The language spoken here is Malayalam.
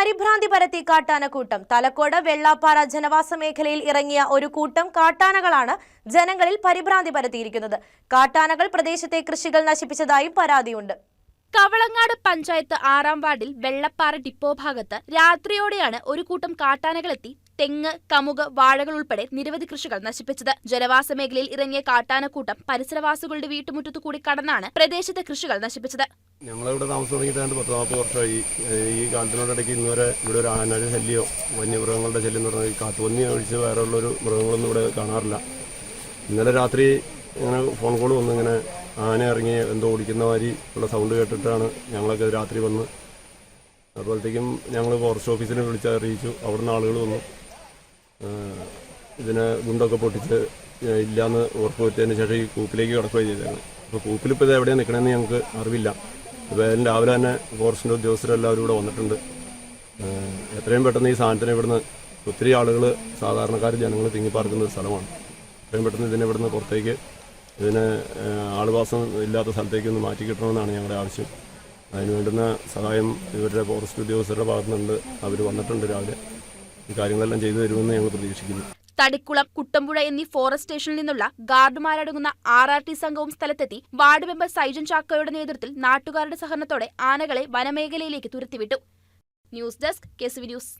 പരിഭ്രാന്തി പരത്തി കാട്ടാനക്കൂട്ടം തലക്കോട് വെള്ളാപ്പാറ ജനവാസ മേഖലയിൽ ഇറങ്ങിയ ഒരു കൂട്ടം കാട്ടാനകളാണ് ജനങ്ങളിൽ പരിഭ്രാന്തി പരത്തിയിരിക്കുന്നത്. കാട്ടാനകൾ പ്രദേശത്തെ കൃഷികൾ നശിപ്പിച്ചതായും പരാതിയുണ്ട്. കവളങ്ങാട് പഞ്ചായത്ത് ആറാം വാർഡിൽ വെള്ളപ്പാറ ഡിപ്പോ ഭാഗത്ത് രാത്രിയോടെയാണ് ഒരു കൂട്ടം കാട്ടാനകളെത്തി. തെങ്ങ് കമുക് വാഴകൾ ഉൾപ്പെടെ നിരവധി കൃഷികൾ നശിപ്പിച്ചത്. ജനവാസ മേഖലയിൽ ഇറങ്ങിയ കാട്ടാനക്കൂട്ടം പരിസരവാസികളുടെ വീട്ടുമുറ്റത്തു കൂടി കടന്നാണ് പ്രദേശത്തെ കൃഷികൾ നശിപ്പിച്ചത്. ഞങ്ങളിവിടെ താമസം തുടങ്ങിയിട്ട് പത്ത് നാൽപ്പത് വർഷമായി. ഈ കാലത്തിനോടിടയ്ക്ക് ഇന്നുവരെ ഇവിടെ ഒരു ആനയുടെ ശല്യമോ വന്യമൃഗങ്ങളുടെ ശല്യം എന്ന് പറഞ്ഞാൽ കാട്ടുപന്നി ഒഴിച്ച് വേറെ ഉള്ളൊരു മൃഗങ്ങളൊന്നും ഇവിടെ കാണാറില്ല. ഇന്നലെ രാത്രി ഇങ്ങനെ ഫോൺ കോൾ വന്ന് ഇങ്ങനെ ആന ഇറങ്ങി എന്തോ ഓടിക്കുന്ന മാതിരി ഉള്ള സൗണ്ട് കേട്ടിട്ടാണ് ഞങ്ങളൊക്കെ രാത്രി വന്ന്. അതുപോലത്തേക്കും ഞങ്ങൾ ഫോറസ്റ്റ് ഓഫീസിനെ വിളിച്ച് അറിയിച്ചു. അവിടുന്ന് ആളുകൾ വന്നു. ഇതിനെ ഗുണ്ടൊക്കെ പൊട്ടിച്ച് ഇല്ലയെന്ന് ഇല്ലാന്ന് ഉറപ്പുവരുത്തിയതിന് ശേഷം ഈ കൂപ്പിലേക്ക് കിടക്കുകയും ചെയ്തതാണ്. അപ്പോൾ കൂപ്പിലിപ്പോൾ ഇത് എവിടെയാണ് നിൽക്കണമെന്ന് ഞങ്ങൾക്ക് അറിവില്ല. അപ്പോൾ അതിന് രാവിലെ തന്നെ ഫോറസ്റ്റിന്റെ ഉദ്യോഗസ്ഥരെല്ലാവരും ഇവിടെ വന്നിട്ടുണ്ട്. എത്രയും പെട്ടെന്ന് ഈ സാധനത്തിന് ഇവിടുന്ന് ഒത്തിരി ആളുകൾ സാധാരണക്കാർ ജനങ്ങൾ തിങ്ങിപ്പാർക്കുന്ന സ്ഥലമാണ്. എത്രയും പെട്ടെന്ന് ഇതിനെ ഇവിടുന്ന് പുറത്തേക്ക് ഇതിന് ആളുവാസം ഇല്ലാത്ത സ്ഥലത്തേക്ക് ഒന്ന് മാറ്റി കിട്ടണമെന്നാണ് ഞങ്ങളുടെ ആവശ്യം. അതിന് വേണ്ടുന്ന സഹായം ഇവരുടെ ഫോറസ്റ്റ് ഉദ്യോഗസ്ഥരുടെ ഭാഗത്തുനിന്നുണ്ട്. അവർ വന്നിട്ടുണ്ട് രാവിലെ. ഈ കാര്യങ്ങളെല്ലാം ചെയ്തു തരുമെന്ന് ഞങ്ങൾ പ്രതീക്ഷിക്കുന്നു. തടിക്കുളം കുട്ടമ്പുഴ എന്നീ ഫോറസ്റ്റ് സ്റ്റേഷനിൽ നിന്നുള്ള ഗാർഡുമാരടങ്ങുന്ന ആർ ആർ ടി സംഘവും സ്ഥലത്തെത്തി വാർഡ് മെമ്പർ സൈജൻ ചാക്കോയുടെ നേതൃത്വത്തിൽ നാട്ടുകാരുടെ സഹകരണത്തോടെ ആനകളെ വനമേഖലയിലേക്ക് തുരത്തിവിട്ടു. News desk K news.